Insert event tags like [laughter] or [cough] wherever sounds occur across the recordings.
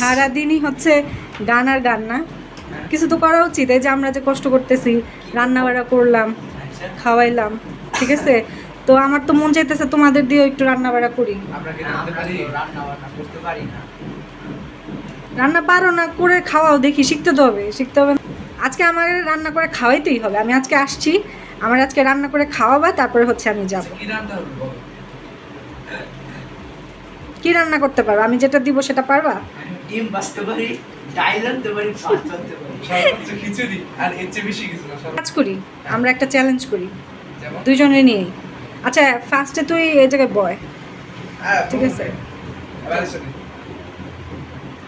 সারাদিনই হচ্ছে গান আর গান না। কিছু তো করা উচিত এই যে আমরা যে কষ্ট করতেছি রান্না বাড়া করলাম খাওয়াইলাম ঠিক আছে? তো আমার তো মন চাইতেছে তোমাদের দিয়েও একটু রান্না বাড়া করি রান্না পারি না করে খাওয়াও দেখি শিখতে তো হবে শিখতে হবে। আজকে আমার রান্না করে খাওয়াইতেই হবে আমি আজকে আসছি আমার আজকে রান্না করে খাওয়াবা তারপরে হচ্ছে আমি যাব। কি রান্না হবে বলো কি রান্না করতে পারো? আমি যেটা দিব সেটা পারবা? ডিম বাঁচতে পারি ডাইল আনতে পারি ভাত আনতে পারি। খিচুড়ি আর এর চেয়ে বেশি কিছু না কাজ করি আমরা একটা চ্যালেঞ্জ করি। দুজনে নিয়েই। আচ্ছা ফার্স্টে তুই এই জায়গায় বয়। হ্যাঁ, ঠিক আছে।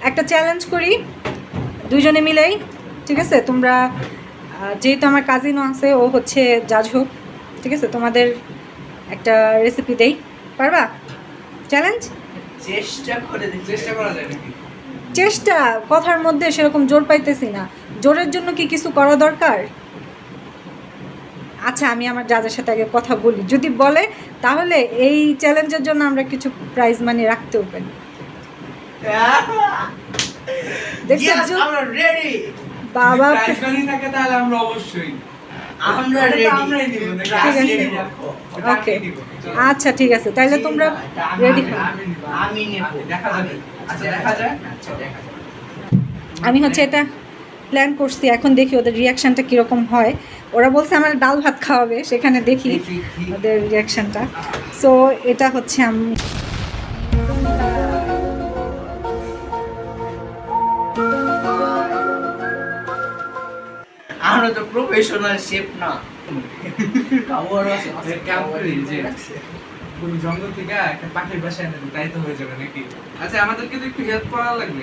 একটা চ্যালেঞ্জ করি দুজনে মিলেই। ঠিক আছে? তোমরা যেহেতু আমার কাজিনও আছে ও হচ্ছে জাজ হোক ঠিক আছে? তোমাদের একটা রেসিপি দেই। পারবা? চ্যালেঞ্জ চেষ্টা করে দেখি। চেষ্টা করা যায় নাকি? চেষ্টা কথার মধ্যে সেরকম জোর পাইতেছি না। জোরের জন্য কি কিছু করা দরকার? আচ্ছা আমি আমার জাজের সাথে আগে কথা বলি। যদি বলে তাহলে এই চ্যালেঞ্জের জন্য আমরা কিছু প্রাইজ মানি রাখতেও পারি দেখছ Yes, আজু? আমরা রেডি বাবা। আচ্ছা ঠিক আছে। তাহলে তোমরা রেডি আমি- আমি। আচ্ছা, আমি হচ্ছে এটা প্ল্যান করছি এখন দেখি ওদের রিয়াকশনটা কীরকম হয়। ওরা বলছে আমার ডাল ভাত খাওয়াবে সেখানে দেখি ওদের রিয়াকশনটা সো এটা হচ্ছে আমি। আমরা তো প্রফেশনাল শেফ না। খাবার আছে। কোন জঙ্গল থেকে একটা পাখির বাসায় এনে তাই তো হয়ে যাবে নাকি? আচ্ছা আমাদেরকে তো একটু হেল্প করা লাগবে।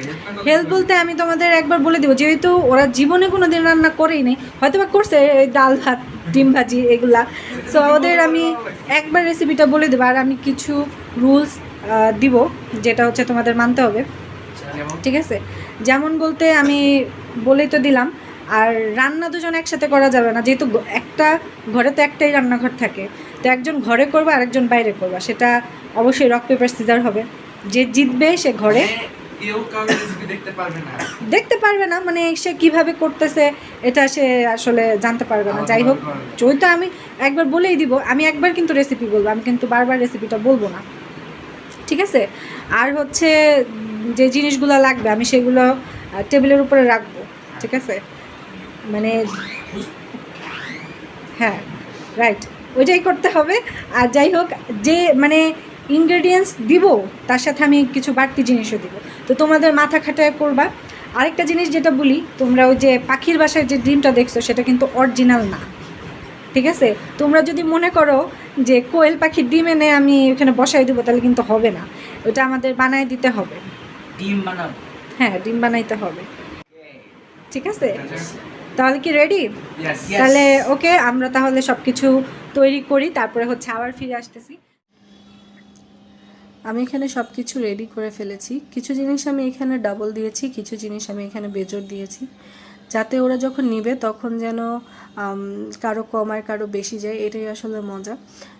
হেল্প বলতে আমি তোমাদের একবার বলে দেবো যেহেতু ওরা জীবনে কোনো দিন রান্না করেই নেই হয়তো বা করছে এই ডাল ভাত ডিম ভাজি এগুলা। সো ওদের আমি একবার রেসিপিটা বলে দেবো আর আমি কিছু রুলস দিব যেটা হচ্ছে তোমাদের মানতে হবে। ঠিক আছে? যেমন বলতে আমি বলেই তো দিলাম আর রান্না দুজন একসাথে করা যাবে না যেহেতু একটা ঘরে তো একটাই রান্নাঘর থাকে। তো একজন ঘরে করবা আর একজন বাইরে করবা। সেটা অবশ্যই রক পেপার সিজার হবে। যে জিতবে সে ঘরে মানে দেখতে পারবে না। মানে সে কীভাবে করতেছে এটা সে আসলে জানতে পারবে না। যাই হোক চইটা আমি একবার বলেই দিব আমি একবার কিন্তু রেসিপি বলব আমি কিন্তু বারবার রেসিপিটা বলব না। ঠিক আছে? আর হচ্ছে যে জিনিসগুলো লাগবে আমি সেগুলো টেবিলের উপরে রাখব। ঠিক আছে? মানে হ্যাঁ রাইট ওইটাই করতে হবে। আর যাই হোক যে মানে ইনগ্রেডিয়েন্টস দিব তার সাথে আমি কিছু বাড়তি জিনিসও দিব। তো তোমাদের মাথা খাটায় করবা। আরেকটা জিনিস যেটা বলি তোমরা ওই যে পাখির বাসায় যে ডিমটা দেখছ সেটা কিন্তু অরিজিনাল না। ঠিক আছে? তোমরা যদি মনে করো যে কোয়েল পাখির ডিম এনে আমি ওখানে বসাই দেবো তাহলে কিন্তু হবে না। ওটা আমাদের বানায় দিতে হবে। ডিম বানাবো? হ্যাঁ ডিম বানাইতে হবে। ঠিক আছে? তাহলে কি রেডি. তাহলে ওকে আমরা তাহলে সব কিছু তৈরি করি তারপরে হচ্ছে আবার ফিরে আসতেছি। আমি এখানে সব কিছু রেডি করে ফেলেছি। কিছু জিনিস আমি এখানে ডাবল দিয়েছি কিছু জিনিস আমি এখানে বেজর দিয়েছি। যাতে ওরা যখন নিবে তখন যেন কারও কম আর কারও বেশি যায়, এটাই আসলে মজা।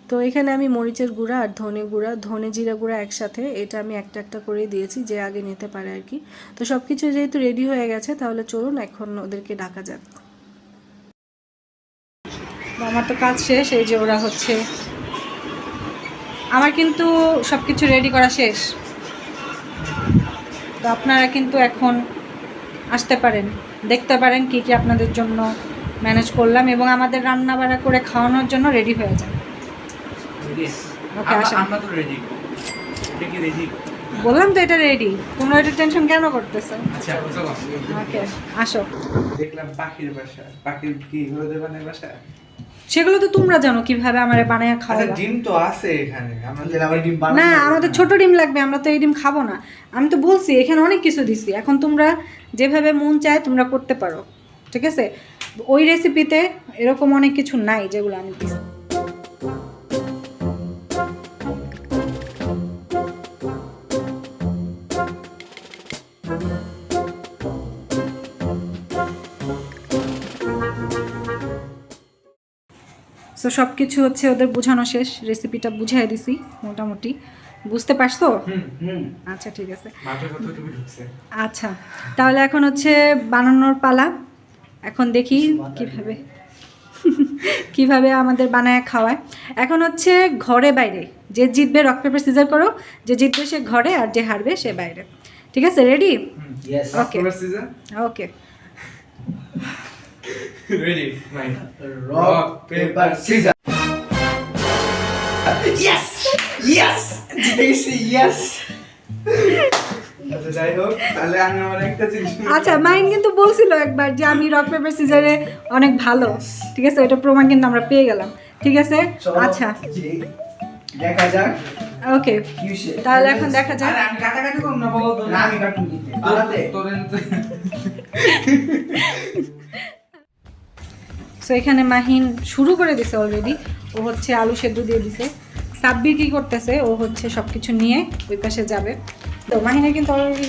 তো এখানে আমি মরিচের গুঁড়া আর ধনে গুঁড়া, ধনে জিরা গুঁড়া একসাথে এটা আমি একটা একটা করে দিয়েছি যে আগে নিতে পারে আর কি। তো সব কিছু যেহেতু রেডি হয়ে গেছে, তাহলে চলুন এখন ওদেরকে ডাকা যাক। আমার তো কাজ শেষ, এই যে ওরা হচ্ছে। আমার কিন্তু সব কিছু রেডি করা শেষ। তো আপনারা কিন্তু এখন আসতে পারেন। দেখতে পারেন কি কি আপনাদের জন্য ম্যানেজ করলাম এবং আমাদের রান্না বাড়া করে খাওয়ানোর জন্য রেডি হয়ে যান ওকে আসেন। বললাম তো এটা রেডি কোনো এটা টেনশন কেন করতেছে? আচ্ছা ওকে আসো। দেখলাম পাখির বাসা। পাখির কি হয়ে যাবে বাসা? সেগুলো তো তোমরা জানো কীভাবে আমার বানায় খাওয়া খাওয়াবা। ডিম তো আছে এখানে। আমাদের আবার ডিম না আমাদের ছোট ডিম লাগবে আমরা তো এই ডিম খাব না। আমি তো বলছি এখানে অনেক কিছু দিছি। এখন তোমরা যেভাবে মন চায় তোমরা করতে পারো। ঠিক আছে? ওই রেসিপিতে এরকম অনেক কিছু নাই যেগুলো আমি দিছি। সো সব কিছু হচ্ছে ওদের বোঝানো শেষ রেসিপিটা বুঝাই দিছি মোটামুটি। বুঝতে পারছ? হুম হুম। আচ্ছা ঠিক আছে। আচ্ছা তাহলে এখন হচ্ছে বানানোর পালা। এখন দেখি কীভাবে [laughs] কীভাবে আমাদের বানায় খাওয়ায়। এখন হচ্ছে ঘরে বাইরে যে জিতবে রক পেপার সিজার করো যে জিতবে সে ঘরে আর যে হারবে সে বাইরে। ঠিক আছে ready season? Okay [laughs] Ready? Nine. Rock paper scissor yes yes জিতে গেছি ইয়েস আচ্ছা যাই হোক তাহলে আমি আমার একটা জিনিস আচ্ছা মাইন কিন্তু বলছিল একবার যে আমি রক পেপার সিজারে অনেক ভালো। ঠিক আছে ওটা প্রমাণ কিন্তু আমরা পেয়ে গেলাম। ঠিক আছে? আচ্ছা। দেখা যাক। ওকে তাহলে এখন দেখা যাক। আমি কাটাকাটি করব না বলো না আমি কাটুন দিতে। পালাতে। তোর [laughs] সো এখানে মাহিন শুরু করে দিছে অলরেডি ও হচ্ছে আলু সেদ্ধ দিয়ে দিছে। সাব্বির কি করতেছে? ও হচ্ছে সব কিছু নিয়ে ওই পাশে যাবে। তো মাহিনা কিন্তু অলরেডি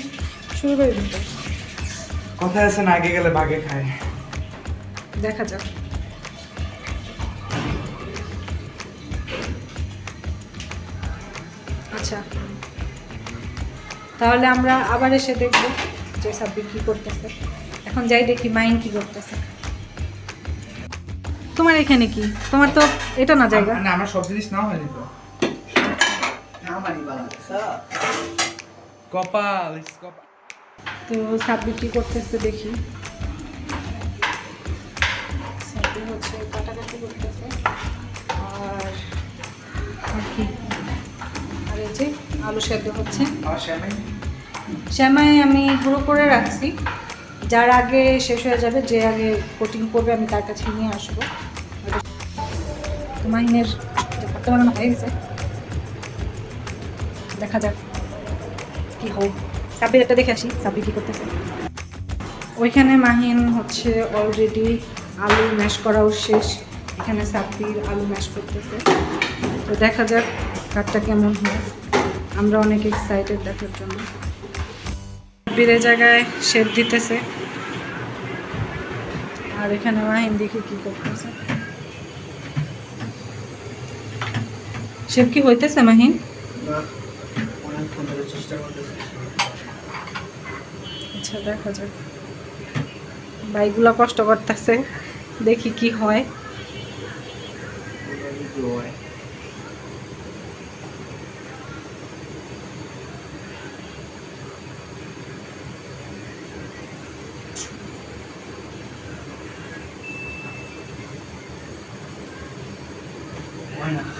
শুরু করে দিতে কথা আছে না আগে গেলে বাগে খায়? দেখা যাক। আচ্ছা। তাহলে আমরা আবার এসে দেখব যে সাব্বির কি করতেছে। এখন যাই দেখি মাইন কি করতেছে। তোমার এখানে কি? তোমার তো এটা না জায়গা। না আমার সব জিনিস নাও হয়নি তো। কপাল তো সাব্বির কি করতেছে দেখি। সাব্বির হচ্ছে কাটাকাটি করতেছে। আর আর কি? আর এই যে আলু সেদ্ধ হচ্ছে। শ্যামাই। আমি গুঁড়ো করে রাখছি। যার আগে শেষ হয়ে যাবে যে আগে কোটিং করবে আমি তার কাছে নিয়ে আসব। তো মাহিনের যে ভাতটা বানানো হয়ে গেছে। দেখা যাক কি হোক সাব্বির একটা দেখে আসি, সাব্বির কি করতেছে। ওইখানে মাহিন হচ্ছে অলরেডি আলু ম্যাশ করাও শেষ। এখানে সাব্বির আলু ম্যাশ করতেছে। তো দেখা যাক কাঠটা কেমন হয়। আমরা অনেক এক্সাইটেড দেখার জন্য। সাব্বিরের জায়গায় শেপ দিতেছে। আর এখানে মাহিন দেখি কি করতেছে। শেপ কি হইতেছে মাহিন আচ্ছা দেখা যাক। বাইকগুলো কষ্ট করতেছে, দেখি কি হয়? হয় না।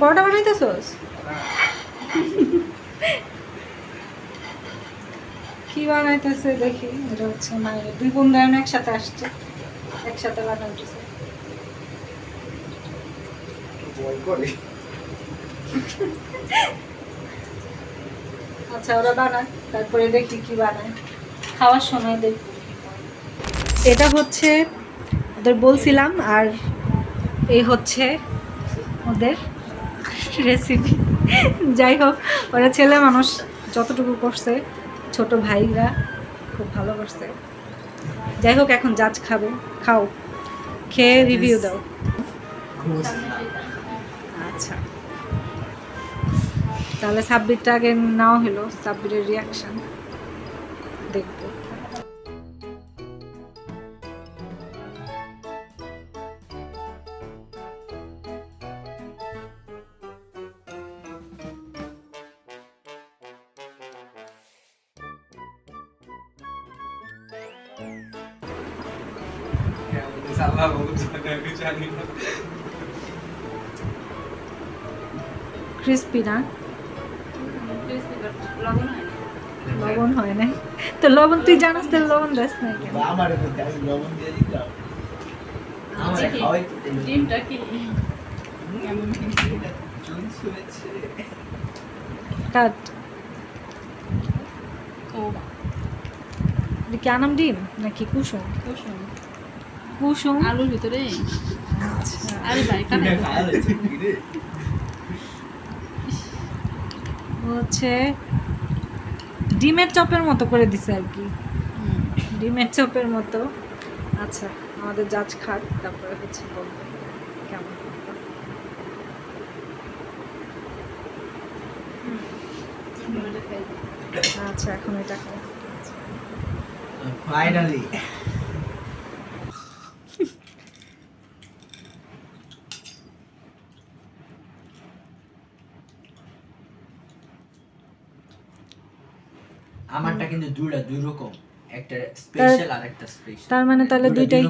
পরোটা বানাইতেছোস কি বানাইতেছে দেখি? এটা হচ্ছে মানে দুই একসাথে আসছে। একসাথে বানাইতেছে। আচ্ছা ওরা বানায় তারপরে দেখি কি বানায়। খাওয়ার সময় দেখি। এটা হচ্ছে ওদের বলছিলাম আর এই হচ্ছে ওদের রেসিপি যাই হোক ওরা ছেলে মানুষ যতটুকু করছে ছোট ভাইরা খুব ভালো করছে। যাই হোক এখন জাজ খাবে। খাও। খেয়ে রিভিউ দাও। আচ্ছা। তাহলে সাব্বিরটা আগে নেওয়া হলো সাব্বিরের রিয়াকশন জানে আমি জানি না। ক্রিস্পি না? লবণ হয় নাই তো লবণ তুই জানাস তো লবণ দেস না কেন? আমার আমি লবণ দিয়ে দিতাম। আমার খাওয়াই তো। ডিমটা কি? কেমন হয়েছে? কাট। ও কি আনাম ডিম নাকি কুসুম? কুসুম। কুসুম। আলুর ভিতরে? আচ্ছা। আরে ভাই? হচ্ছে ডিমের চপের মতো করে দিছে আর কি। ডিমের চপের মতো। আচ্ছা আমাদের জাজ খাক তারপরে হচ্ছে বলব কেমন আচ্ছা এখন এটা খাও ফাইনালি আমারটা কিন্তু দুইটা দুই রকম। একটা স্পেশাল আর একটা স্পেশাল তার মানে তাহলে দুইটাই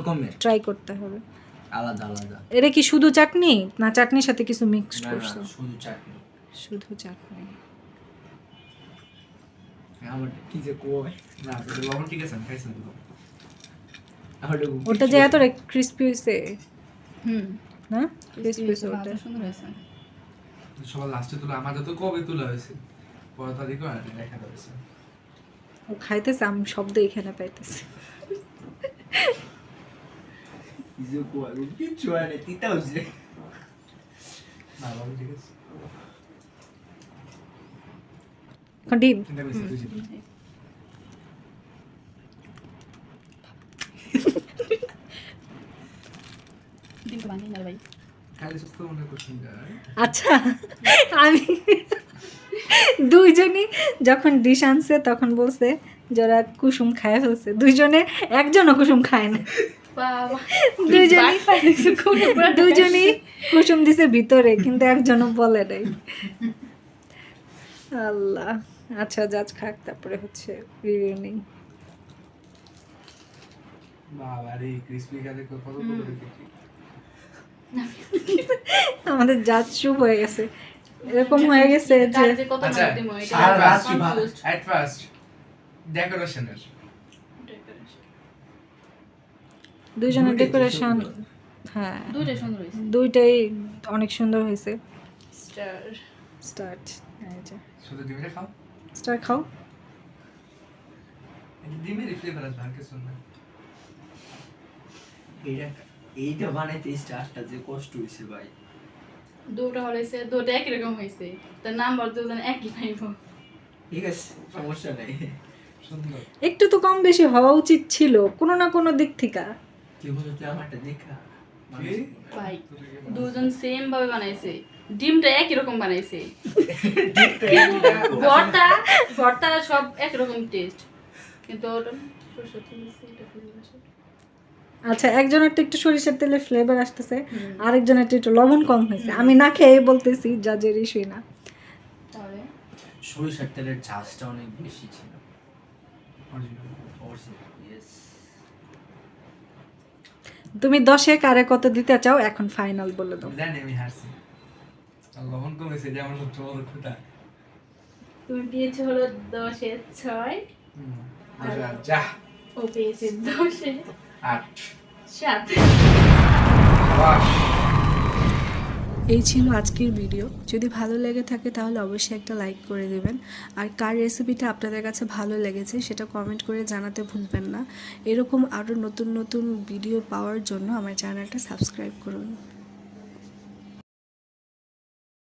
ট্রাই করতে হবে। আলাদা আলাদা। এটা কি শুধু চাটনি? না চাটনির সাথে কিছু মিক্সড করছ? শুধু চাটনি। শুধু চাটনি। আমার কি যে কয়? না লবণ ঠিক আছে আমি তো। ওটা যে এত ক্রিস্পি হয়েছে হুম না? Crispy ক্রিস্পি হয়েছে, হয়েছে ওটা। সুন্দর হয়েছে সবার লাস্টে তোলা আমাদের তো কবে তোলা হয়েছে পনেরো তারিখ দেখা হয়েছে ও খাইতেছে আমি শব্দ এখানে পাইতেছি। ডিম আচ্ছা আমি দুইজনই যখন ডিশ আনছে তখন বলছে যারা কুসুম খায় ফেলছে। দুইজনে একজনও কুসুম খায় না। দুইজনই কুসুম দিছে ভিতরে কিন্তু একজনও বলে নাই। আল্লাহ। আচ্ছা জাজ খাক তারপরে হচ্ছে রিভিউ নেই। আমাদের জাজ শুভ হয়ে গেছে। এরকম হয়ে গেছে যে আচ্ছা, রাত কি। ফার্স্ট ডেকোরেশনের দুইজনের ডেকোরেশন হ্যাঁ। দুইটাই সুন্দর হয়েছে। দুইটাই অনেক সুন্দর হয়েছে। স্টার। স্টার্ট শুধু ডিমটা খাও? স্টার খাও। ডিমের ফ্লেভার আসবে আর কিছু না। এইটা এইটা বানাইতে স্টারটা যে কষ্ট হয়েছে ভাই। দুটো হয়েছে দুটো একই রকম হয়েছে তার নাম্বার দুজন একই পাইব। ঠিক আছে সমস্যা নেই। সুন্দর। একটু তো কম বেশি হওয়া উচিত ছিল কোনো না কোনো দিক থেকে। কি বলতো আমারটা দেখা? ভাই দুজন সেম ভাবে বানাইছে। ডিমটা একই রকম বানাইছে। ভর্তা ভর্তা সব একরকম টেস্ট কিন্তু আচ্ছা একজনের তো একটু সরিষার তেলের ফ্লেভার আসতেছে হুম। আরেকজনের তো একটু লবণ কম হয়েছে। আমি না খেয়ে বলতেছি জাজের ইস্যুই না। সরিষার তেলের ঝাঁজটা অনেক বেশি ছিল। তুমি দশে কারে কত দিতে চাও এখন ফাইনাল বলে দাও। জানি আমি হারছি। লবণ কমেছে যে আমার খুঁটা তুমি পেয়েছ হলো দশে ছয়। আচ্ছা যা। ও পেয়েছে দশে। আট। সাত। এই ছিল আজকের ভিডিও। যদি ভালো লেগে থাকে তাহলে অবশ্যই একটা লাইক করে দেবেন। আর কার রেসিপিটা আপনাদের কাছে ভালো লেগেছে সেটা কমেন্ট করে জানাতে ভুলবেন না। এরকম আরও নতুন নতুন ভিডিও পাওয়ার জন্য আমার চ্যানেলটা সাবস্ক্রাইব করুন।